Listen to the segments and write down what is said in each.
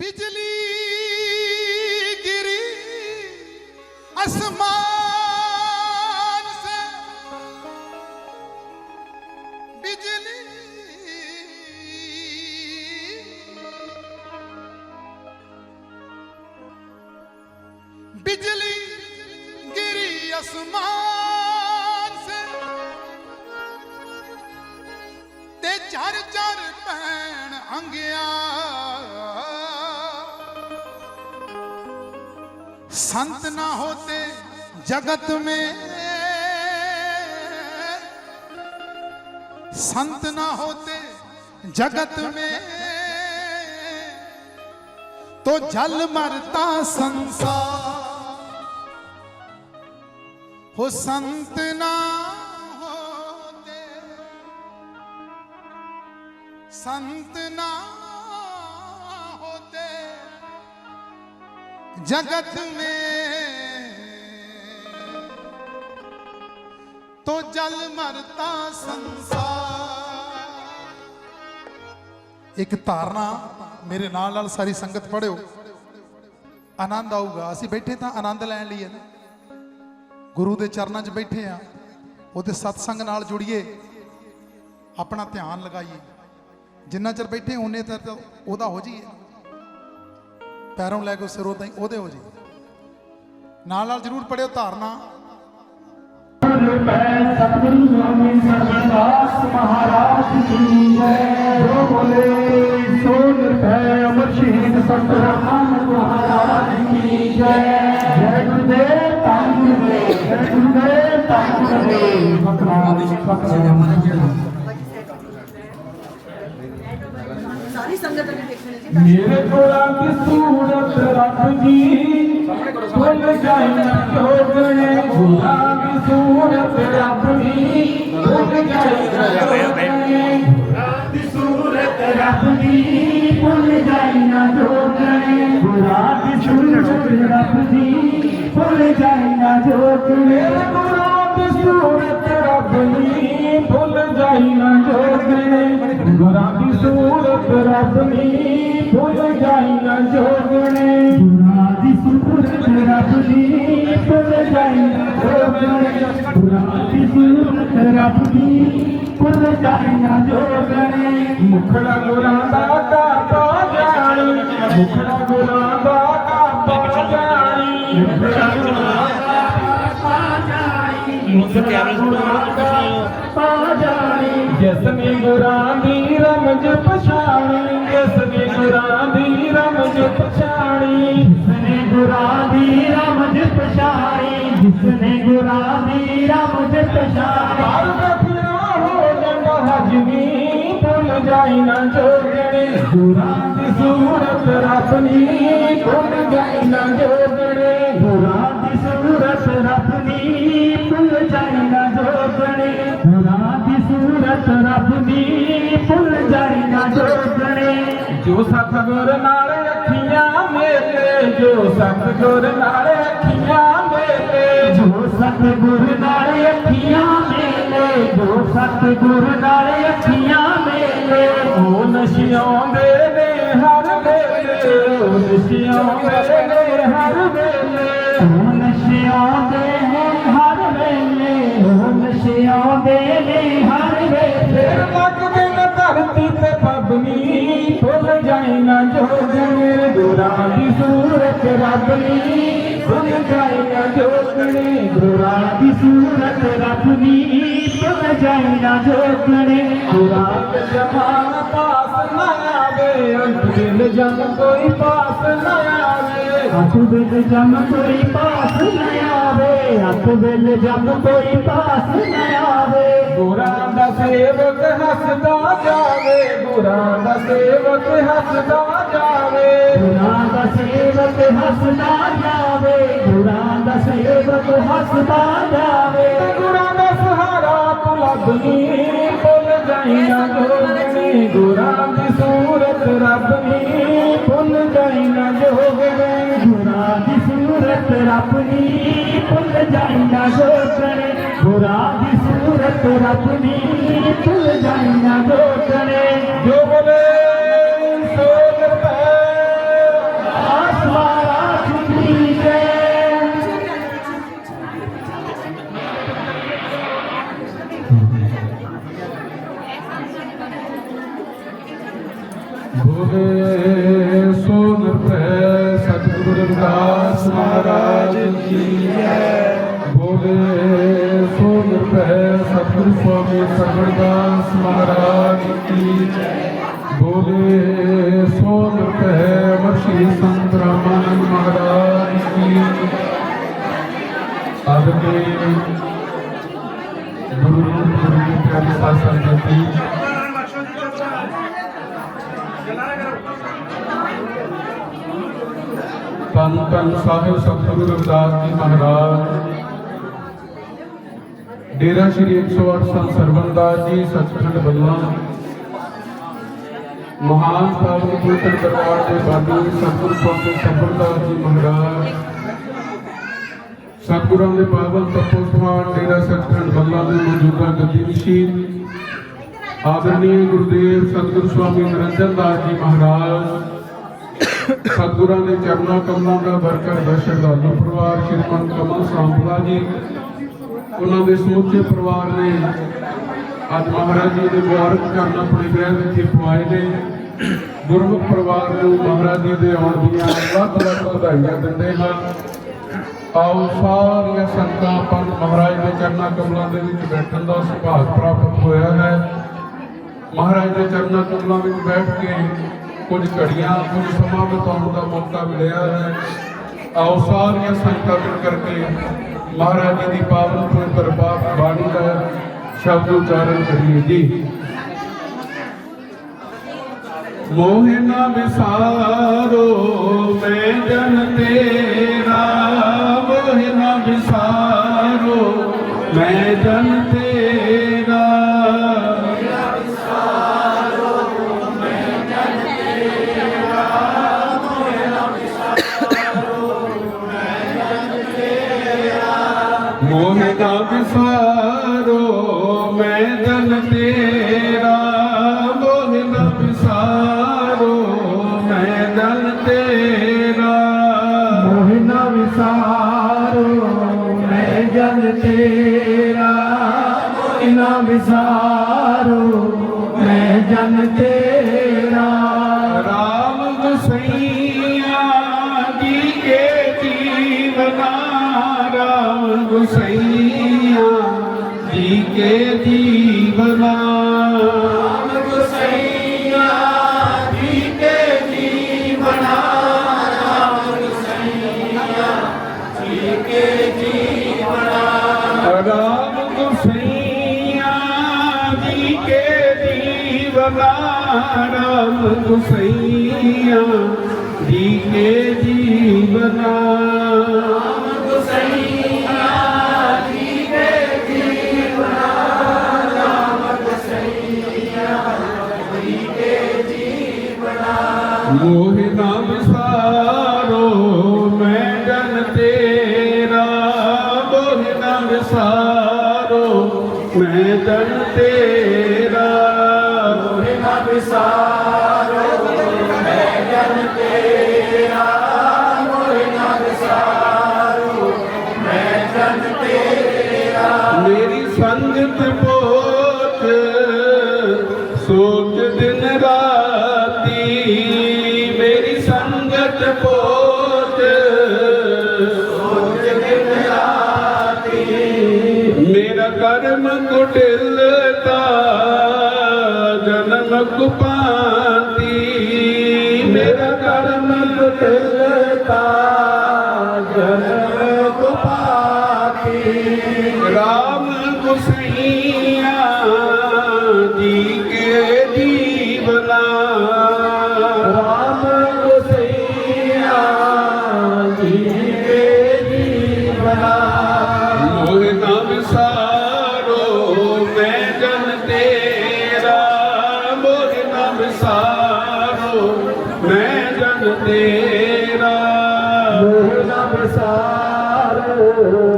बिजली गिरी आसमान संत ना होते जगत में तो जल मरता संसार हो संत ना होते संत ना होते जगत में तो जल मरता संसार ਇੱਕ ਧਾਰਨਾ ਮੇਰੇ ਨਾਲ ਨਾਲ ਸਾਰੀ ਸੰਗਤ ਪੜਿਓ ਆਨੰਦ ਆਊਗਾ ਅਸੀਂ ਬੈਠੇ ਤਾਂ ਆਨੰਦ ਲੈਣ ਲਈ ਹੈ ਨਾ ਗੁਰੂ ਦੇ ਚਰਨਾਂ 'ਚ ਬੈਠੇ ਆ ਉਹਦੇ ਸਤਸੰਗ ਨਾਲ ਜੁੜੀਏ ਆਪਣਾ ਧਿਆਨ ਲਗਾਈਏ ਜਿੰਨਾ ਚਿਰ ਬੈਠੇ ਉਹਨੇ ਤਰ ਤਾਂ ਉਹਦਾ ਹੋ ਜਾਈਏ ਪੈਰੋਂ ਲੈ ਕੇ ਸਿਰੋਂ ਤਾਈਂ ਉਹਦੇ ਹੋ ਜਾਈਏ ਨਾਲ ਨਾਲ ਜਰੂਰ ਪੜਿਓ ਧਾਰਨਾ میں میں سپن سوامی سربرداس مہاراج کی ہے جو بولے سو نربھے امر شہید سنت مہاراج کی جے میرے کولا کی صورت رکھ دی ਫੁੱਲ ਜਨਮ ਹੋ ਗਏ ਫੁੱਲਾਂ ਦੀ ਸੂਰਤ ਰੱਬ ਦੀ ਫੁੱਲ ਜਨਮ ਹੋ ਗਏ ਦੀ ਸੂਰਤ ਰੱਬ ਦੀ ਫੁੱਲ ਜਨਮ ਹੋ ਗਏ ਫੁੱਲਾਂ ਦੀ ਸੂਰਤ ਰੱਬ ਦੀ ਫੁੱਲ ਜਨਮ ਹੋ ਗਏ ਫੁੱਲਾਂ ਦੀ ਸੂਰਤ ਰੱਬ ਦੀ ਫੁੱਲ ਜਨਮ ਹੋ ਗਏ ਗੁਰਾਂ ਦੀ ਸੂਰਤ ਰੱਬ ਦੀ ਫੁੱਲ ਜਨਮ ਹੋ ਗਏ ਰੱਬ ਦੀ ਇੱਜ਼ਤ ਜਾਈ ਬੁਰਾਤੀ ਜ਼ੁਲਮਤ ਰੱਬ ਦੀ ਪੁਰ ਜਾਈਆਂ ਜੋਗਣੇ ਮੁਖੜਾ ਗੁਰਾਂ ਦਾ ਕਾਤਾ ਜਾਣ ਮੁਖੜਾ ਗੁਰਾਂ ਦਾ ਕਾਤਾ ਜਾਣ ਮੁਖੜਾ ਗੁਰਾਂ ਦਾ ਕਾਤਾ ਜਾਣ ਮੁਖੜਾ ਗੁਰਾਂ ਦਾ ਕਾਤਾ ਜਾਣ ਜਿਸ ਨੇ ਗੁਰਾਂ ਦੀ ਰਮਜ ਪਛਾਣੀ ਜਿਸ ਨੇ ਗੁਰਾਂ ਦੀ ਰਮਜ ਪਛਾਣੀ ਪਛਾਣੀ ਜਿਸਨੇ ਗੁਰਾਂ ਦੀ ਰਮਜ ਪਛਾਣੀ। ਹਰ ਕਥਿਆ ਹੋ ਜਾਂਦਾ ਹਜਮੀ ਭੁੱਲ ਜਾਈ ਨਾ ਜੋਗਣੇ। ਗੁਰਾਂ ਦੀ ਸੂਰਤ ਰੱਬਨੀ ਭੁੱਲ ਜਾਈ ਨਾ ਜੋਗਣੇ। ਗੁਰਾਂ ਦੀ ਸੂਰਤ ਰੱਬਨੀ ਭੁੱਲ ਜਾਈ ਨਾ ਜੋਗਣੇ। ਗੁਰਾਂ ਦੀ ਸੂਰਤ ਰੱਬਨੀ ਭੁੱਲ ਜਾਈ ਨਾ ਜੋਗਣੇ। ਜੋ ਸਤਗੁਰ ਨਾਲ ਅੱਖੀਆਂ ਮੇਰੇ ਜੋ ਸਤਗੁਰ ਨਾਲ ਅੱਖੀਆਂ ਮੇਰੇ ਜੋ ਸਤਗੁਰ ਨਾਲ ਅੱਖੀਆਂ ਮੇਰੇ ਜੋ ਸਤਗੁਰ ਨਾਲ ਅੱਖੀਆਂ ਮੇਰੇ ਉਹ ਨਸ਼ਿਆਂ ਦੇ ਨੇ ਹਰ ਵੇਲੇ, ਉਹ ਨਸ਼ਿਆਂ ਦੇ ਸੂਰਤ ਰੱਬਨੀ ਜਾਈ ਨਾ ਜੋਗਣੇ ਗੁਰਾ ਦੀ ਸੂਰਤ ਰੱਬਨੀ ਭੁੱਲ ਜਾਈ ਨਾ ਜੋਗਣੇ। ਗੁਰਾਂ ਦੇ ਜਮਾਨ ਪਾਸ ਨਾ ਆਵੇ, ਅੰਤ ਦਿਲ ਜਮ ਕੋਈ ਪਾਸ ਨਾ ਆਵੇ। ਅੰਤ ਦਿਨ ਜਮ ਕੋਈ ਪਾਸ ਨਾ ਆਵੇ ਅੰਤ ਦਿਲ ਜਮ ਕੋਈ ਪਾਸ ਨਾ ਆਵੇ। ਗੁਰਾ ਦਾ ਸੇਵਕ ਹੱਸਦਾ ਜਾਵੇ, ਗੁਰਾਂ ਦਾ ਸੇਵਕ ਹੱਸਦਾ ਜਾਵੇ। ਗੁਰਾਂ ਦਾ ਸੇਵਕ ਹੱਸਦਾ ਜਾਵੇ ਗੁਰਾਂ ਦਾ ਸੇਵਕ ਹੱਸਦਾ ਜਾਵੇ। ਗੁਰਾਂ ਦਾ ਸਹਾਰਾ ਤੂੰ ਲੱਭਨੀ ਭੁੱਲ ਜਾਈ ਨਾ ਜੋਗਣੀ। ਗੁਰਾਂ ਦੀ ਸੂਰਤ ਰੱਬਨੀ ਭੁੱਲ ਜਾਈ ਨਾ ਜੋਗਣੀ। ਗੁਰਾਂ ਦੀ ਸੂਰਤ ਰੱਬਨੀ ਭੁੱਲ ਜਾਈ ਨਾ ਜੋਗਣੀ। ਗੁਰਾਂ ਦੀ ਸੂਰਤ ਰੱਬਨੀ ਭੁੱਲ ਜਾਈ ਨਾ ਜੋਗਣੀ। ਨਿਰਭੈ ਅਮਰ ਸ਼੍ਰੀ ਸੰਤ ਰਾਮਾਨੰਦ ਮਹਾਰਾਜ ਕੀ ਆਦਕੇ ਗੁਰੂ ਗੁਰੂ ਜੀ ਪਿਆਰੇ ਸਾਧ ਸੰਗਤ ਜੀ ਧੰਨ ਧੰਨ ਸਾਹਿਬ ਸਤਿਗੁਰੂ ਰਵਿਦਾਸ ਜੀ ਮਹਾਰਾਜ। ਡੇਰਾ ਸ਼੍ਰੀ 108 ਸੰਤ ਸਰਬੰਦਾਸ ਜੀ, ਸੱਚਖੰਡ ਬੱਲਾ ਮਹਾਨ ਪਾਵਨ ਪਵਿੱਤਰ ਦਰਬਾਰ ਦੇ ਬਾਨੀ ਸਤਿਗੁਰੂ ਸਵਾਮੀ ਸਰਬੰਦਾਸ ਜੀ ਮਹਾਰਾਜ। ਸਤਿਗੁਰਾਂ ਦੇ ਪਾਵਨ ਤਪੋ ਸਥਾਨ ਡੇਰਾ ਸੱਚਖੰਡ ਬੱਲਾ ਦੇ ਮੌਜੂਦਾ ਗੱਦੀ ਮਸ਼ੀਨ ਆਦਰਨੀय ਗੁਰਦੇਵ ਸਤਿਗੁਰੂ ਸਵਾਮੀ ਨਿਰੰਜਨ ਦਾਸ ਜੀ ਮਹਾਰਾਜ। ਸਤਿਗੁਰਾਂ ਦੇ ਚਰਨਾਂ ਕਮਲਾਂ ਦਾ ਬਰਕਤ ਦਾ ਸ਼ਰਧਾਲੂ ਪਰਿਵਾਰ ਸ਼੍ਰੀਮਨ ਕਮਲ ਸਾਂਪਲਾ ਜੀ। ਉਹਨਾਂ ਦੇ ਸਮੁੱਚੇ ਪਰਿਵਾਰ ਨੇ ਅੱਜ ਮਹਾਰਾਜ ਜੀ ਦੇ ਮੁਬਾਰਕ ਕਰਨ ਆਪਣੇ ਗ੍ਰਹਿ ਵਿੱਚ ਪਵਾਏ ਨੇ। ਗੁਰਮੁਖ ਪਰਿਵਾਰ ਨੂੰ ਮਹਾਰਾਜ ਜੀ ਦੇ ਆਉਣ ਦੀਆਂ ਲੱਖ ਲੱਖ ਵਧਾਈਆਂ ਦਿੰਦੇ ਹਾਂ। ਆਓ ਸਾਰੀਆਂ ਸੰਗਤਾਂ ਪੰਜ ਮਹਾਰਾਜ ਦੇ ਚਰਨਾਂ ਕਮਲਾਂ ਦੇ ਵਿੱਚ ਬੈਠਣ ਦਾ ਸੁਭਾਗ ਪ੍ਰਾਪਤ ਹੋਇਆ ਹੈ। ਮਹਾਰਾਜ ਦੇ ਚਰਨਾਂ ਕਮਲਾਂ ਵਿੱਚ ਬੈਠ ਕੇ ਕੁਝ ਘੜੀਆਂ, ਕੁਝ ਸਮਾਂ ਬਿਤਾਉਣ ਦਾ ਮੌਕਾ ਮਿਲਿਆ ਹੈ। ਆਓ ਸਾਰੀਆਂ ਸੰਗਤਾਂ ਮਿਲ ਕਰਕੇ ਮਹਾਰਾਜ ਜੀ ਦੀ ਪਾਵਨ ਪਵਿੱਤਰ ਬਾਪ ਬਾਣੀ ਦਾ ਸ਼ਬਦ ਉਚਾਰਨ ਕਰੀਏ ਜੀ। ਮੋਹਿ ਨਾ ਵਿਸਾਰੋ, ਮੈਂ ਜਨ ਤੇਰਾ। ਮੋਹਿ ਨਾ ਵਿਸਾਰੋ, ਮੈਂ ਜਨ ਮੋਹ ਨਾ ਵਿਸਾਰੋ ਮੈਂ ਜਨ ਤੇਰਾ ਰਾਮ ਗੁਸਈਆ ਜੀ ਕੇ ਜੀਵਨਾ। ਮੋਹ ਨਾ ਸਾਰੋ, ਮੈਂ ਜਨ ਤੇਰਾ। ਮੋਹ ਨਾ ਵਿਸਾਰੋ ਮੈਂ ਜਨ ਤੇਰਾ। ਮੇਰਾ ਕਰਮ ਕੁਟਿਲਤਾ ਜਨਮ ਕੁਪਾਤੀ ਤੇਰਾ। ਮੋਹ ਨਾ ਵਿਸਾਰੋ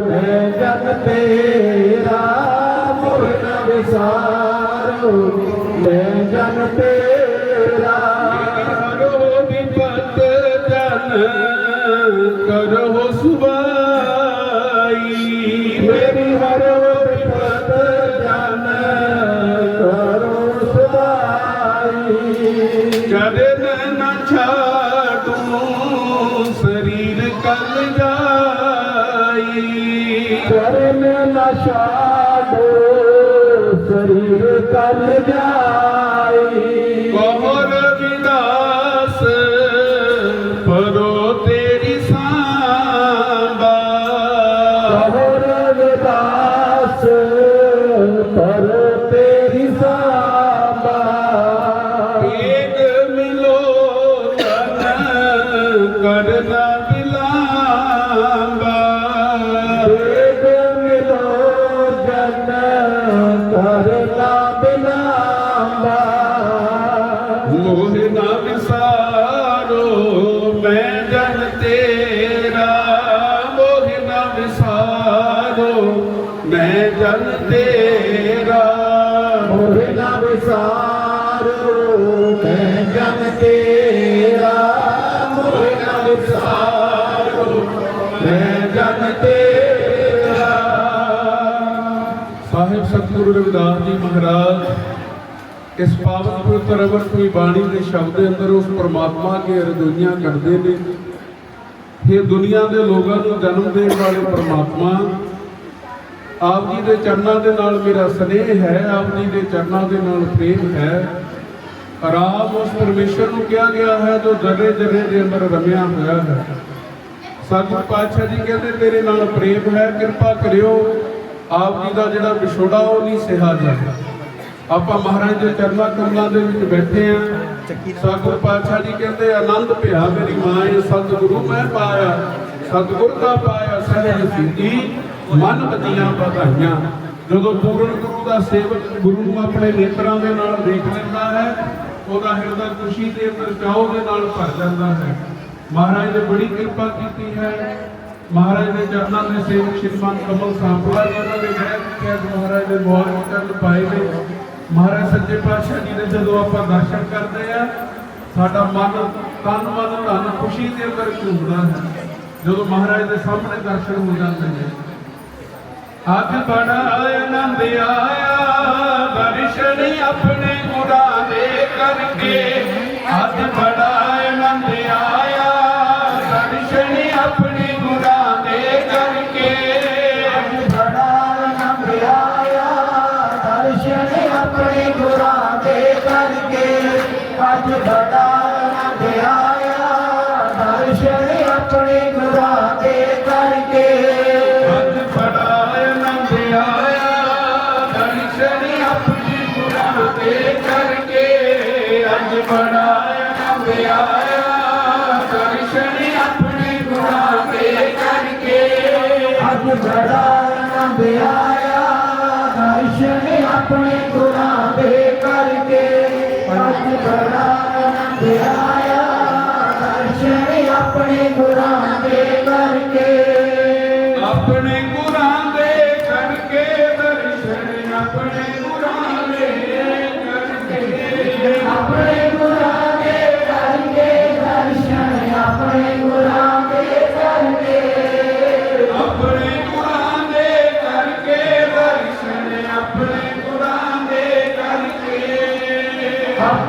ਮੈਂ ਜਗ ਤੇਰਾ। ਮੋਹ ਨਾ ਵਿਸਾਰੋ ਮੈਂ ਜਗ ਤੇਰਾ। ਚਰਨ ਨਾ ਛਾੜੋ ਸਰੀਰ ਕਲ ਜਾਈ ਮੋਹ ਨਾ ਵਿਸਾਰੋ ਮੈਂ ਜਨ ਤੇਰਾ। ਮੋਹ ਨਾ ਵਿਸਾਰੋ ਮੈਂ ਜਨ ਤੇਰਾ। ਮੋਹ ਨਾ ਵਿਸਾਰੋ ਮੈਂ ਜਨ ਤੇਰਾ। ਮੋਹ ਨਾ ਵਿਸਾਰੋ ਮੈਂ ਜਨ ਤੇਰਾ। ਸਾਹਿਬ ਸਤਿਗੁਰੂ ਰਵਿਦਾਸ ਜੀ ਮਹਾਰਾਜ ਇਸ ਪਾਵਨ ਪਵਿੱਤਰ ਅਮਰਤਮੀ ਬਾਣੀ ਦੇ ਸ਼ਬਦ ਦੇ ਅੰਦਰ ਉਸ ਪ੍ਰਮਾਤਮਾ ਕੇ ਅਰਜ਼ੋਈਆਂ ਕਰਦੇ ਨੇ। ਇਹ ਦੁਨੀਆ ਦੇ ਲੋਕਾਂ ਨੂੰ ਜਨਮ ਦੇਣ ਵਾਲੇ ਪਰਮਾਤਮਾ। ਆਪ ਜੀ ਦੇ ਚਰਨਾਂ ਦੇ ਨਾਲ ਮੇਰਾ ਸਨੇਹ ਹੈ, ਆਪ ਜੀ ਦੇ ਚਰਨਾਂ ਦੇ ਨਾਲ ਪ੍ਰੇਮ ਹੈ। ਆਰਾਮ ਉਸ ਪਰਮੇਸ਼ਰ ਨੂੰ ਕਿਹਾ ਗਿਆ ਹੈ, ਜੋ ਜਰੇ ਜਰੇ ਦੇ ਅੰਦਰ ਰਮਿਆ ਹੋਇਆ ਹੈ। ਸਤਿਗੁਰ ਪਾਤਸ਼ਾਹ ਜੀ ਕਹਿੰਦੇ, ਤੇਰੇ ਨਾਲ ਪ੍ਰੇਮ ਹੈ, ਕਿਰਪਾ ਕਰਿਓ। ਆਪ ਜੀ ਦਾ ਜਿਹੜਾ ਵਿਛੋੜਾ, ਉਹ ਨਹੀਂ ਸਿਹਾ ਜਾਂਦਾ। ਆਪਾਂ ਮਹਾਰਾਜ ਦੇ ਚਰਨਾਂ ਕਮਲਾਂ ਦੇ ਵਿੱਚ ਬੈਠੇ ਆ। ਸਤਿਗੁਰ ਪਾਤਸ਼ਾਹ ਜੀ ਕਹਿੰਦੇ ਆਨੰਦ ਭਿਆ ਮੇਰੀ ਮਾਂ ਇਹ ਸਤਿਗੁਰੂ ਮੈਂ ਪਾਇਆ। ਸਤਿਗੁਰ ਦਾ ਪਾਇਆ ਸਹਿਜ ਸਿੱਧੀ ਮਨ ਬਦੀਆਂ ਵਧਾਈਆਂ ਜਦੋਂ ਪੂਰਨ ਗੁਰੂ ਦਾ ਸੇਵਕ ਗੁਰੂ ਨੂੰ ਆਪਣੇ ਨੇਤਰਾਂ ਦੇ ਨਾਲ ਦੇਖ ਲੈਂਦਾ ਹੈ ਉਹਦਾ ਹਿਰਦਾ ਖੁਸ਼ੀ ਦੇ ਅੰਦਰ ਚਾਉ ਦੇ ਨਾਲ ਭਰ ਜਾਂਦਾ ਹੈ। ਮਹਾਰਾਜ ਨੇ ਬੜੀ ਕਿਰਪਾ ਕੀਤੀ ਹੈ। ਮਹਾਰਾਜ ਦੇ ਚਰਨਾਂ ਦੇ ਸੇਵਕ ਸ਼੍ਰੀਮਾਨ ਕਮਲ ਸਾਂਪਲਾ ਜੀ ਉਹਨਾਂ ਦੇ ਗ੍ਰਹਿ ਮਹਾਰਾਜ ਦੇ ਮੋਹਰ ਚਰਨ ਪਾਏ ਨੇ। ਮਹਾਰਾਜ ਸੱਚੇ ਪਾਤਸ਼ਾਹ ਜੀ ਦੇ ਜਦੋਂ ਆਪਾਂ ਦਰਸ਼ਨ ਕਰਦੇ ਆ, ਸਾਡਾ ਮਨ ਤਨ ਮਨ ਧਨ ਖੁਸ਼ੀ ਦੇ ਅੰਦਰ ਝੂਮਦਾ ਹੈ। ਜਦੋਂ ਮਹਾਰਾਜ ਦੇ ਸਾਹਮਣੇ ਦਰਸ਼ਨ ਹੋ ਜਾਂਦੇ ਨੇ। ਅੱਜ ਬੜਾ ਆਨੰਦ ਆਇਆ, ਦਰਸ਼ਨ ਆਪਣੇ ਗੁਰਾਂ ਦੇ ਕਰਕੇ। ਅੱਜ ਬੜਾ ਆਨੰਦ ਆਇਆ ਦਰਸ਼ਨ ਆਪਣੇ ਗੁਰਾਂ ਦੇ ਕਰਕੇ ਅੱਜ ਬੜਾ ਆਨੰਦ ਆਇਆ ਦਰਸ਼ਨ ਆਪਣੇ ਗੁਰਾਂ ਦੇ ਕਰਕੇ ਆਪਣੇ ਗੁਰਾਂ ਦੇ ਕਰਕੇ ਦਰਸ਼ਨ ਆਪਣੇ ਗੁਰਾਂ ਦੇ ਕਰਕੇ। ਆਪਣੇ ਗੁਰਾਂ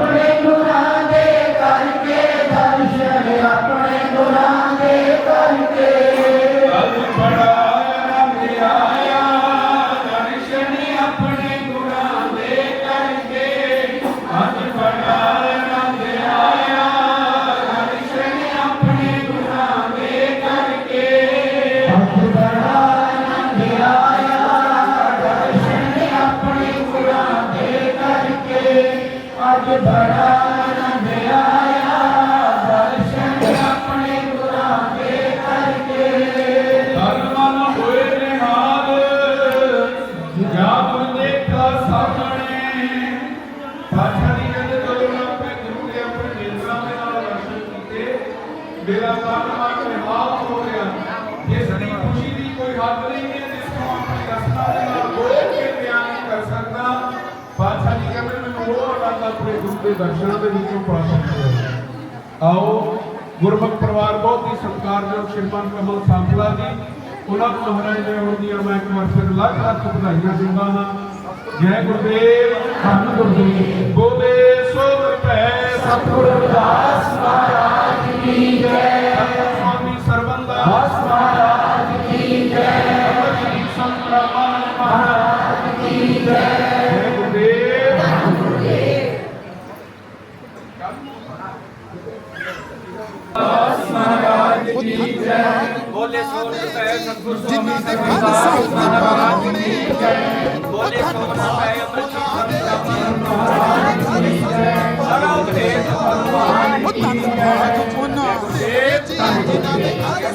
ਆਪਣੇ ਗੁਰਾਂ ਦੇ ਦਰਸ਼ਨਾਂ ਦੇ ਵਿੱਚੋਂ ਪ੍ਰਾਪਤ ਹੋਇਆ ਆਓ, ਗੁਰਮੁਖ ਪਰਿਵਾਰ ਬਹੁਤ ਹੀ ਸਤਿਕਾਰਯੋਗ ਸ਼੍ਰੀਮਾਨ ਕਮਲ ਸਾਂਪਲਾ ਜੀ। ਉਹਨਾਂ ਨੂੰ ਮਹਾਰਾਜ ਦੇ ਆਉਣ ਦੀਆਂ ਮੈਂ ਇੱਕ ਵਾਰ ਫਿਰ ਲੱਖ ਲੱਖ ਵਧਾਈਆਂ ਦਿੰਦਾ ਹਾਂ। ਜੈ ਗੁਰਦੇਵ, ਧੰਨ ਗੁਰਦੇਵ। ਬੋਲੇ ਸੋ ਰੁਪੈ ਸਤਿਗੁਰੂ ਰਵਿਦਾਸ ਰੁਪਏ ਸਤਿਗੁਰ ਜਿਨ੍ਹਾਂ ਦੇ ਘਰ ਸੰਤ ਪਰਾਉਣੇ ਬੋਲੇ ਸੋਨ ਰੁਪਏ ਅਮਰਜੀਤ ਉਹ ਧੰਨ ਭਾਗ ਉਹਨਾਂ ਦੇ ਜੀ ਜਿਨ੍ਹਾਂ ਦੇ ਘਰ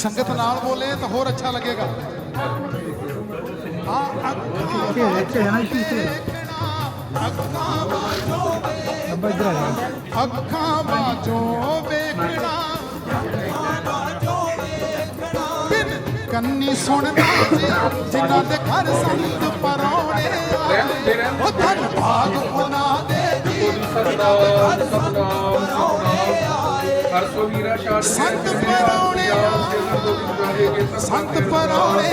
ਸੰਗਤ ਨਾਲ ਬੋਲੇ ਤਾਂ ਹੋਰ ਅੱਛਾ ਲੱਗੇਗਾ। ਹਾਂ ਅੱਖਾਂ ਬਾਝੋਂ ਵੇਖਣਾ ਅੱਖਾਂ ਬਾਝੋਂ ਵੇਖਣਾ। ਅੱਖਾਂ ਬਾਝੋਂ ਵੇਖਣਾ। ਬਿਨ ਕੰਨੀ ਸੁਣਨਾ ਜੀ ਜਿਨ੍ਹਾਂ ਦੇ ਘਰ ਸੰਤ ਪਰੌਣੇ ਆਏ। ਉਹ ਧੰਨ ਭਾਗ ਉਹਨਾਂ ਦੇ ਜੀ। ਸਤਨਾਮ ਸਤਨਾਮ ਹਰ ਸੋ ਵੀਰਾ ਛਾੜ ਸੰਤ ਪਰੌਣੇ ਸੰਤ ਪਰੌਣੇ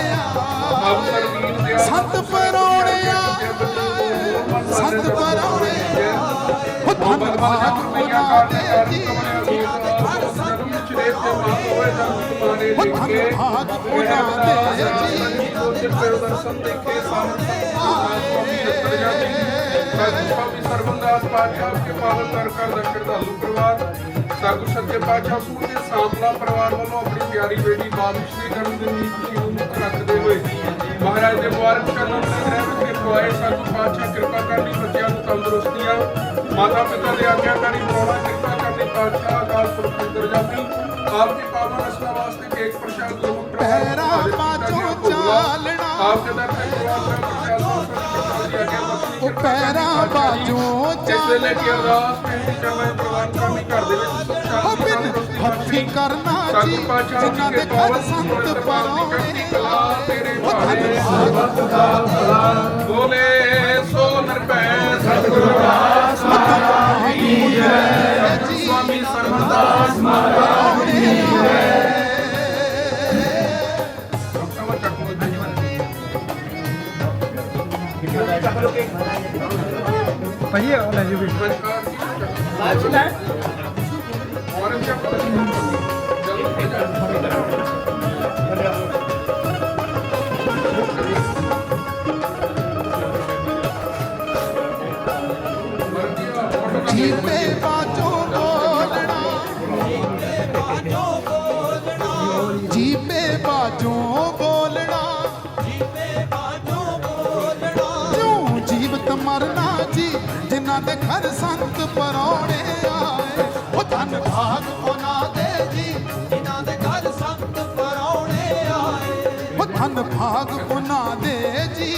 ਆਪ ਸਰਵੀਰ ਦੇ ਸੰਤ ਪਰੌਣੇ ਸੰਤ ਪਰੌਣੇ ਉਹ ਧੰਨ ਭਾਗ ਉਹਨਾਂ ਦੇ ਜੀ। ਉਹ ਧੰਨ ਭਾਗ ਉਹਨਾਂ ਦੇ ਜੀ ਸਰਬੰਦਾਸ ਪਾਤਸ਼ਾਹ ਕੇ ਪਾਲਨ ਕਰ ਕਰ ਦਾ ਸ਼ਰਧਾਲੂ ਪਰਿਵਾਰ ਸਾਗੂ ਸੱਚੇ ਪਾਤਸ਼ਾਹ ਸੂਰ ਦੇ ਸਾਂਪਲਾ ਪਰਿਵਾਰ ਵੱਲੋਂ ਆਪਣੀ ਪਿਆਰੀ ਬੇਟੀ ਬਾਬਿਸ਼ ਦੇ ਜਨਮ ਦਿਨ ਦੀ ਨੂੰ ਮੁੱਖ ਰੱਖਦੇ ਹੋਏ ਮਹਾਰਾਜ ਦੇ ਮੁਬਾਰਕ ਚਰਨਾਂ ਵਿੱਚ ਰਹਿਮਤ ਕੇ ਪੁਆਏ ਸਾਗੂ ਪਾਤਸ਼ਾਹ ਕਿਰਪਾ ਕਰਨੀ ਬੱਚਿਆਂ ਨੂੰ ਤੰਦਰੁਸਤੀਆਂ ਮਾਤਾ ਪਿਤਾ ਦੇ ਆਗਿਆਕਾਰੀ ਬਣਾਉਣਾ ਕਿਰਪਾ ਕਰਨੀ ਪਾਤਸ਼ਾਹ ਅਕਾਲ ਪੁਰਖ ਅੰਦਰ ਜਾਪੀ ਆਪ ਦੀ ਪਾਵਨ ਵਾਸਤੇ ਕੇਕ ਪ੍ਰਸ਼ਾਦ ਗੁਰਮੁਖ ਪੈਰਾਂ ਬਾਝੋਂ ਚਾਲਣਾ। ਆਪ ਦੇ ਦਾ ਦੀ ਉਹ ਪੈਰਾਂ ਬਾਝੋਂ ਇਸ ਵੇਲੇ ਕੀ ਅਰਦਾਸ ਬੇਨਤੀ ਕਰਨਾ ਪ੍ਰਵਾਨ ਕਰਨੀ ਘਰ ਦੇ ਵਿੱਚ ਸੁਖ ਉਹ ਸ਼ਾਂਤੀ ਹੱਥੀ ਕਰਨਾ ਜੀ ਜਿਨ੍ਹਾਂ ਦੇ ਘਰ ਸੰਤ ਪਰੌਣੇ ਉਹ ਧੰਨ ਭਾਗ ਬੋਲੇ ਸੋ ਨਰਪੈ ਸਤਿਗੁਰੂ ਜੀ। ਸਵਾਮੀ ਸਰਵਦਾਸ ਭਾਜੀ ਉਹ ਲੈ ਜਾਓ ਜੀਵੇ ਬਾਝੋਂ ਬੋਲਣਾ ਜੀਵੇ ਬਾਝੋਂ ਬੋਲਣਾ। ਕਿਉਂ ਜੀਵਤ ਮਰਨਾ ਜੀ? ਜਿਨ੍ਹਾਂ ਦੇ ਘਰ ਸੰਤ ਪਰੌਣੇ ਆਏ। ਉਹ ਧੰਨ ਭਾਗ ਉਹਨਾਂ ਦੇ ਜੀ ਇਹਨਾਂ ਦੇ ਘਰ ਸੰਤ ਪਰੌਣੇ ਆਏ। ਉਹ ਧੰਨ ਭਾਗ ਉਹਨਾਂ ਦੇ ਜੀ